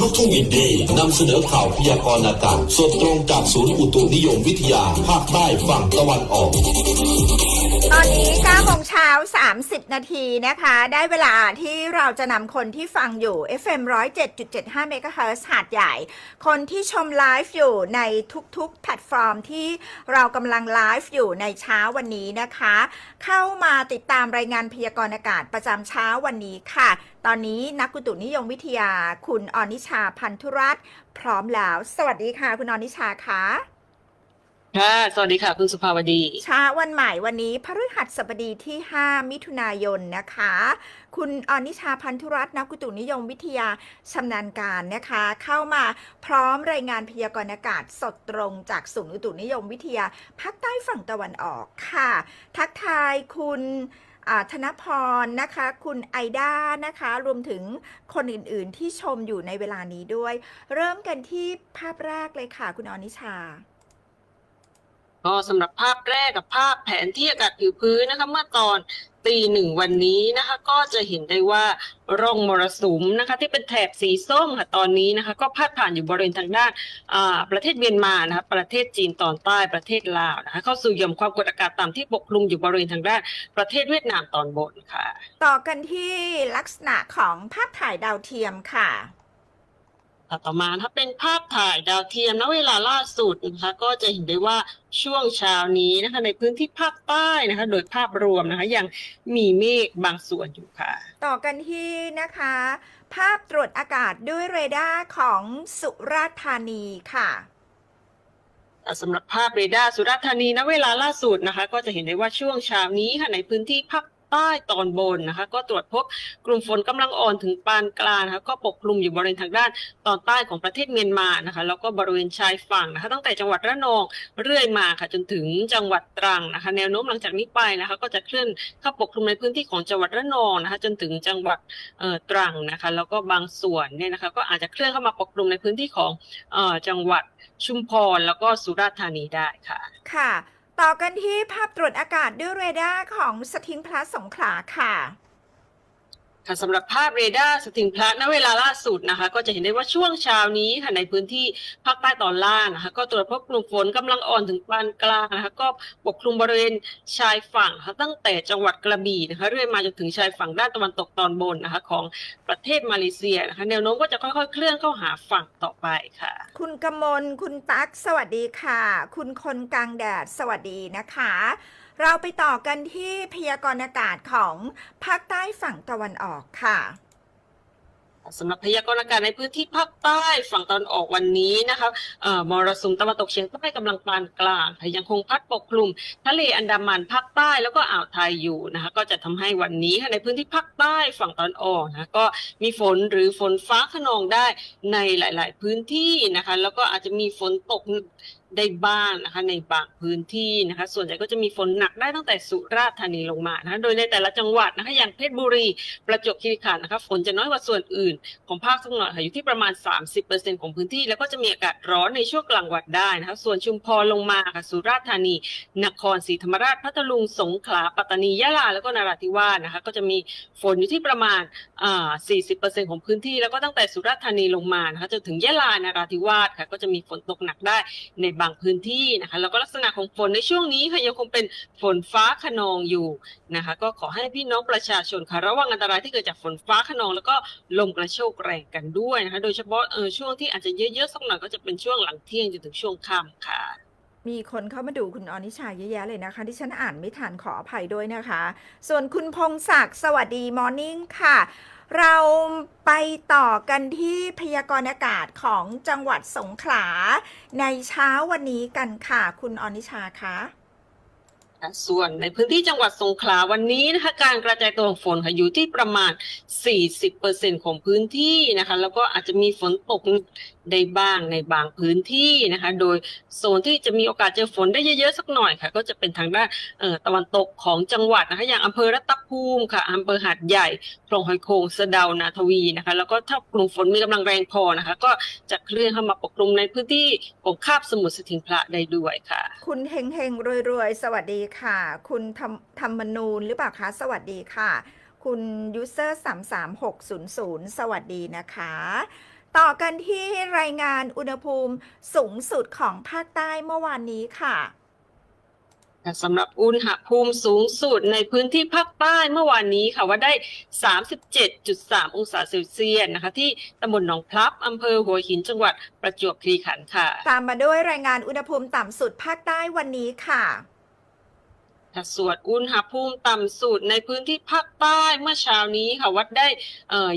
ลูกทุ่งอินดี้นำเสนอข่าวพยากรณ์อากาศสดตรงจากศูนย์อุตุนิยมวิทยา ภาคใต้ฝั่งตะวันออก ตอนนี้9โมงเช้า 30 นาทีนะคะ ได้เวลาที่เราจะนำคนที่ฟังอยู่ FM 107.75เมกะเฮิรตซ์หาดใหญ่ คนที่ชมไลฟ์อยู่ในทุกๆ แพลตฟอร์มที่เรากำลังไลฟ์อยู่ในเช้าวันนี้นะคะ เข้ามาติดตามรายงานพยากรณ์อากาศประจำเช้าวันนี้ค่ะตอนนี้นักอุตุนิยมวิทยาคุณอนิชาพันธุรัตน์พร้อมแล้ว สวัสดีค่ะ คุณอนิชาคะค่ะสวัสดีค่ะ คุณสุภาวดีเช้าวันใหม่วันนี้พฤหัสบดีที่ 5 มิถุนายนนะคะ คุณอนิชาพันธุรัตน์นักกุตุนิยมวิทยาชำนาญการนะคะ เข้ามาพร้อมรายงานพยากรณ์อากาศสดตรงจากศูนย์อุตุนิยมวิทยาภาคใต้ฝั่งตะวันออกค่ะ ทักทายคุณอ่า ธนพรนะคะ คุณไอด้านะคะ รวมถึงคนอื่นๆที่ชมอยู่ในเวลานี้ด้วย เริ่มกันที่ภาพแรกเลยค่ะ คุณอนิชา ก็สำหรับภาพแรกกับภาพแผนที่อากาศผิวพื้นนะคะเมื่อตอนตีหนึ่งวันนี้นะคะ ก็จะเห็นได้ว่าร่องมรสุมนะคะ ที่เป็นแถบสีส้มค่ะตอนนี้นะคะ ก็พาดผ่านอยู่บริเวณทางด้านประเทศเมียนมานะคะประเทศจีนตอนใต้ประเทศลาวนะคะเข้าสู่หย่อมความกดอากาศต่ำที่ปกคลุมอยู่บริเวณทางด้านประเทศเวียดนามตอนบนค่ะ ต่อกันที่ลักษณะของภาพถ่ายดาวเทียมค่ะ ต่อมาถ้าเป็นภาพถ่ายดาวเทียมณเวลาล่าสุดนะคะก็จะเห็นได้ว่าช่วงเช้านี้นะคะในพื้นที่ภาคใต้นะคะ โดยภาพรวมนะคะยังมีเมฆบางส่วนอยู่ค่ะ ต่อกันที่นะคะ ภาพตรวจอากาศด้วยเรดาร์ของสุราษฎร์ธานีค่ะสำหรับภาพเรดาร์สุราษฎร์ธานีณเวลาล่าสุดนะคะ ก็จะเห็นได้ว่าช่วงเช้านี้ค่ะในพื้นที่ภาค ใต้ตอนบนนะคะ ก็ตรวจพบกลุ่มฝนกำลังอ่อนถึงปานกลางนะคะก็ปกคลุมอยู่บริเวณทางด้านตอนใต้ของประเทศเมียนมานะคะแล้วก็บริเวณชายฝั่งนะคะ ตั้งแต่จังหวัดระนองเรื่อยมาค่ะ จนถึงจังหวัดตรังนะคะ แนวโน้มหลังจากนี้ไปนะคะ ก็จะเคลื่อนเข้าปกคลุมในพื้นที่ของจังหวัดระนองนะคะ จนถึงจังหวัดตรังนะคะ แล้วก็บางส่วนเนี่ยนะคะ ก็อาจจะเคลื่อนเข้ามาปกคลุมในพื้นที่ของจังหวัดชุมพรแล้วก็สุราษฎร์ธานีได้ค่ะ ค่ะ ต่อกันที่ภาพตรวจอากาศด้วยเรดาร์ของสทิงพลัสสงขลาค่ะ ค่ะสำหรับภาพเรดาร์สถิงพลัสณเวลาล่าสุดนะคะ ก็จะเห็นได้ว่าช่วงเช้านี้ค่ะในพื้นที่ภาคใต้ตอนล่างนะคะก็ตรวจพบกลุ่มฝนกำลังอ่อนถึงปานกลางนะคะก็ปกคลุมบริเวณชายฝั่งค่ะตั้งแต่จังหวัดกระบี่นะคะเรื่อยมาจนถึงชายฝั่งด้านตะวันตกตอนบนนะคะของประเทศมาเลเซียนะคะแนวโน้มก็จะค่อยๆ เคลื่อนเข้าหาฝั่งต่อไปค่ะ คุณกมลคุณตั๊กสวัสดีค่ะ คุณคนกลางแดดสวัสดีนะคะ เราไปต่อกันที่พยากรณ์อากาศของภาคใต้ฝั่งตะวันออกค่ะสำหรับพยากรณ์อากาศในพื้นที่ภาคใต้ฝั่งตอนออกวันนี้นะคะมรสุมตะวันตกเฉียงใต้กำลังปานกลางค่ยังคงพัดปกคลุม ทะเลอันดามันภาคใต้แล้วก็อ่าวไทยอยู่นะคะก็จะทำให้วันนี้ค่ะในพื้นที่ภาคใต้ฝั่งตอนออกนะคะก็มีฝนหรือฝนฟ้าขนองได้ในหลาย ๆ พื้นที่นะคะ แล้วก็อาจจะมีฝนตก ได้บ้างนะคะ ในบางพื้นที่นะคะ ส่วนใหญ่ก็จะมีฝนหนักได้ตั้งแต่สุราษฎร์ธานีลงมานะคะ โดยในแต่ละจังหวัดนะคะอย่างเพชรบุรีประจวบคีรีขันธ์นะคะ ฝนจะน้อยกว่าส่วนอื่น ของภาคสักหน่อยค่ะอยู่ที่ประมาณ 30%ของพื้นที่ แล้วก็จะมีอากาศร้อนในช่วงกลางวันได้นะคะ ส่วนชุมพรลงมาค่ะสุราษฎร์ธานี นครศรีธรรมราชพัทลุงสงขลาปัตตานียะลาแล้วก็นราธิวาสนะคะ ก็จะมีฝนอยู่ที่ประมาณอ่า40%ของพื้นที่ แล้วก็ตั้งแต่สุราษฎร์ธานีลงมานะคะจนถึงยะลานราธิวาสค่ะก็จะมีฝนตกหนักได้ในบางพื้นที่นะคะ แล้วก็ลักษณะของฝนในช่วงนี้ค่ะยังคงเป็นฝนฟ้าขนองอยู่นะคะ ก็ขอให้พี่น้องประชาชนค่ะระวังอันตรายที่เกิดจากฝนฟ้าขนองแล้วก็ลมกระโชกแรงกันด้วยนะคะ โดยเฉพาะเออช่วงที่อาจจะเยอะๆสักหน่อยก็จะเป็นช่วงหลังเที่ยงจนถึงช่วงค่ำค่ะมีคนเข้ามาดูคุณอนิชาเยอะแยะเลยนะคะ ที่ฉันอ่านไม่ทันขออภัยด้วยนะคะ ส่วนคุณพงศักดิ์สวัสดีมอร์นิ่งค่ะ เราไปต่อกันที่พยากรณ์อากาศของจังหวัดสงขลา ในเช้าวันนี้กันค่ะ คุณอนิชาคะส่วนในพื้นที่จังหวัดสงขลาวันนี้นะคะการกระจายตัวของฝนค่ะอยู่ที่ประมาณ 40%ของพื้นที่นะคะ แล้วก็อาจจะมีฝนตก ได้บ้างในบางพื้นที่นะคะ โดยโซนที่จะมีโอกาสเจอฝนได้เยอะๆสักหน่อยค่ะ ก็จะเป็นทางด้านตะวันตกของจังหวัดนะคะ อย่างอำเภอรัตภูมิค่ะอำเภอหาดใหญ่คลองหอยโขงสะเดานาทวีนะคะ แล้วก็ถ้ากลุ่มฝนมีกำลังแรงพอนะคะ ก็จะเคลื่อนเข้ามาปกคลุมในพื้นที่ของคาบสมุทรสถิงพระได้ด้วยค่ะ คุณเฮงเฮงรวยรวยๆ สวัสดีค่ะ คุณธรรมธรรมนูนหรือเปล่าคะสวัสดีค่ะคุณยูเซอร์สามสามหกศูนย์ศูนย์สวัสดีนะคะ ต่อกันที่รายงานอุณหภูมิสูงสุดของภาคใต้เมื่อวานนี้ค่ะค่ะสำหรับอุณหภูมิสูงสุดในพื้นที่ภาคใต้เมื่อวานนี้ค่ะว่าได้ 37.3 องศาเซลเซียสนะคะ ที่ตำบลหนองพลับอำเภอหัวหินจังหวัดประจวบคีรีขันธ์ค่ะ ตามมาด้วยรายงานอุณหภูมิต่ำสุดภาคใต้วันนี้ค่ะค่ะ ส่วนอุณหภูมิต่ำสุดในพื้นที่ภาคใต้เมื่อเช้านี้ค่ะวัดได้เอ่อ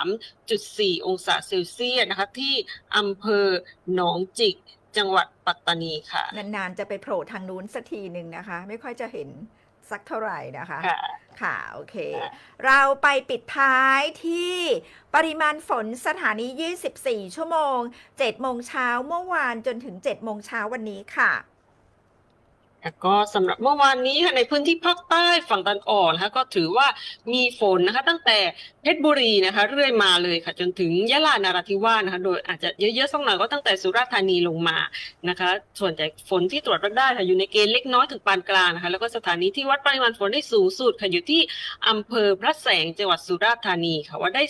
23.4 องศาเซลเซียสนะคะที่อำเภอหนองจิกจังหวัดปัตตานีค่ะ นานๆ จะไปโผล่ทางนู้นสักทีหนึ่งนะคะ ไม่ค่อยจะเห็นสักเท่าไหร่นะคะ ค่ะค่ะโอเคค่ะเราไปปิดท้ายที่ปริมาณฝนสถานี 24 ชั่วโมง 7 โมงเช้าเมื่อวานจนถึง 7 โมงเช้าวันนี้ค่ะ แล้วก็สำหรับเมื่อวานนี้ค่ะในพื้นที่ภาคใต้ฝั่งตะวันออกนะคะก็ถือว่ามีฝนนะคะ ตั้งแต่เพชรบุรีนะคะ เรื่อยมาเลยค่ะ จนถึงยะลานาราธิวาสนะคะ โดยอาจจะเยอะๆสักหน่อยก็ตั้งแต่สุราษฎร์ธานีลงมานะคะ ส่วนใหญ่ฝนที่ตรวจวัดได้ค่ะอยู่ในเกณฑ์เล็กน้อยถึงปานกลางนะคะ แล้วก็สถานีที่วัดปริมาณฝนได้สูงสุดค่ะอยู่ที่อำเภอพระแสงจังหวัดสุราษฎร์ธานีค่ะว่าได้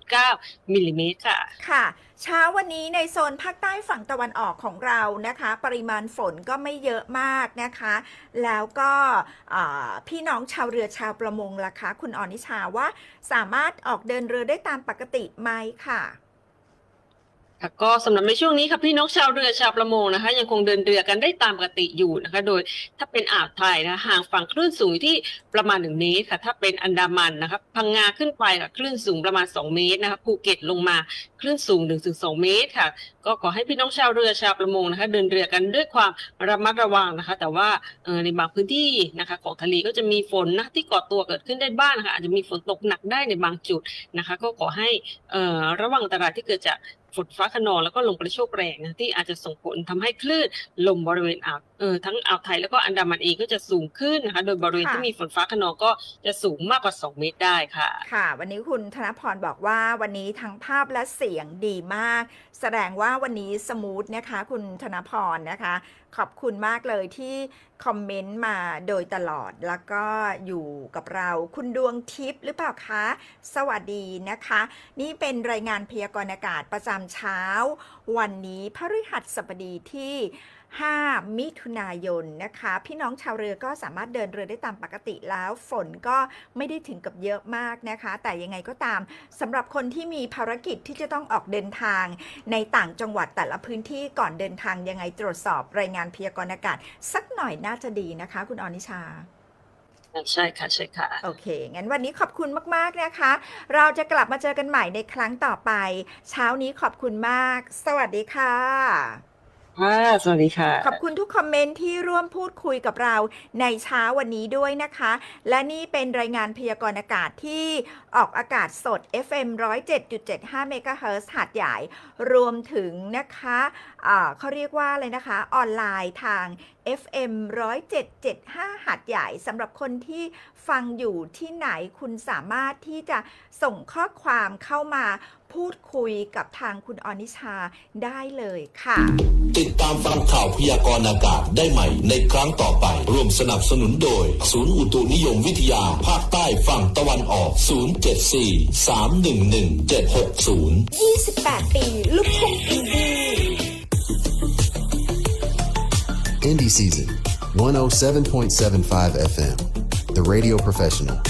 32.9มิลลิเมตรค่ะค่ะ เช้าวันนี้ในโซนภาคใต้ฝั่งตะวันออกของเรานะคะ ปริมาณฝนก็ไม่เยอะมากนะคะ แล้วก็พี่น้องชาวเรือชาวประมงล่ะคะ คุณออนิชาว่าสามารถออกเดินเรือได้ตามปกติไหมค่ะ ค่ะก็สำหรับในช่วงนี้ค่ะพี่น้องชาวเรือชาวประมงนะคะ ยังคงเดินเรือกันได้ตามปกติอยู่นะคะ โดยถ้าเป็นอ่าวไทยนะคะห่างฝั่งคลื่นสูงอยู่ที่ประมาณ1เมตรค่ะ ถ้าเป็นอันดามันนะคะพังงาขึ้นไปค่ะคลื่นสูงประมาณ 2 เมตรนะคะภูเก็ตลงมาคลื่นสูง 1-2 เมตรค่ะ ก็ขอให้พี่น้องชาวเรือชาวประมงนะคะ เดินเรือกันด้วยความระมัดระวังนะคะ แต่ว่าในบางพื้นที่นะคะของทะเลก็จะมีฝนนะที่ก่อตัวเกิดขึ้นได้บ้างนะคะอาจจะมีฝนตกหนักได้ในบางจุดนะคะ ก็ขอให้ระวังอันตรายที่เกิดจากฝนฟ้าขนองแล้วก็ลมกระโชกแรงนะที่อาจจะส่งผลทำให้คลื่นลมบริเวณอ่าวเออทั้งอ่าวไทยแล้วก็อันดามันเองก็จะสูงขึ้นนะคะโดยบริเวณค่ะที่มีฝนฟ้าขนองก็จะสูงมากกว่า 2 เมตรได้ค่ะ ค่ะ วันนี้คุณธนพรบอกว่าวันนี้ทั้งภาพและเสียงดีมาก แสดงว่าวันนี้สมูทนะคะ คุณธนพรนะคะ ขอบคุณมากเลยที่คอมเมนต์มาโดยตลอดแล้วก็อยู่กับเราคุณดวงทิพย์หรือเปล่าคะ สวัสดีนะคะ นี่เป็นรายงานพยากรณ์อากาศประจำเช้า วันนี้พฤหัสบดีที่ 5 มิถุนายนนะคะ พี่น้องชาวเรือก็สามารถเดินเรือได้ตามปกติแล้วฝนก็ไม่ได้ถึงกับเยอะมากนะคะ แต่ยังไงก็ตามสำหรับคนที่มีภารกิจที่จะต้องออกเดินทาง ในต่างจังหวัดแต่ละพื้นที่ก่อนเดินทางยังไงตรวจสอบรายงานพยากรณ์อากาศ สักหน่อยน่าจะดีนะคะ คุณอนิชา ใช่ค่ะใช่ค่ะ โอเค งั้นวันนี้ขอบคุณมากๆนะคะ เราจะกลับมาเจอกันใหม่ในครั้งต่อไป เช้านี้ขอบคุณมาก สวัสดีค่ะ ค่ะ สวัสดีค่ะ ขอบคุณทุกคอมเมนต์ที่ร่วมพูดคุยกับเราในเช้าวันนี้ด้วยนะคะ และนี่เป็นรายงานพยากรณ์อากาศที่ออกอากาศสด FM 107.75 MHz หาดใหญ่ รวมถึงนะคะอ่าเขาเรียกว่าอะไรนะคะ ออนไลน์ทาง FM 107.75หาดใหญ่สำหรับคนที่ฟังอยู่ที่ไหนคุณสามารถที่จะส่งข้อความเข้ามาพูดคุยกับทางคุณออนิชาได้เลยค่ะ ติดตามฟังข่าวพยากรณ์อากาศได้ใหม่ในครั้งต่อไป ร่วมสนับสนุนโดย ศูนย์อุตุนิยมวิทยา ภาคใต้ฝั่งตะวันออก 074 311 760 28 ปี ลูกทุ่งอินดี้ Indie Season, 107.75 FM, The Radio Professional.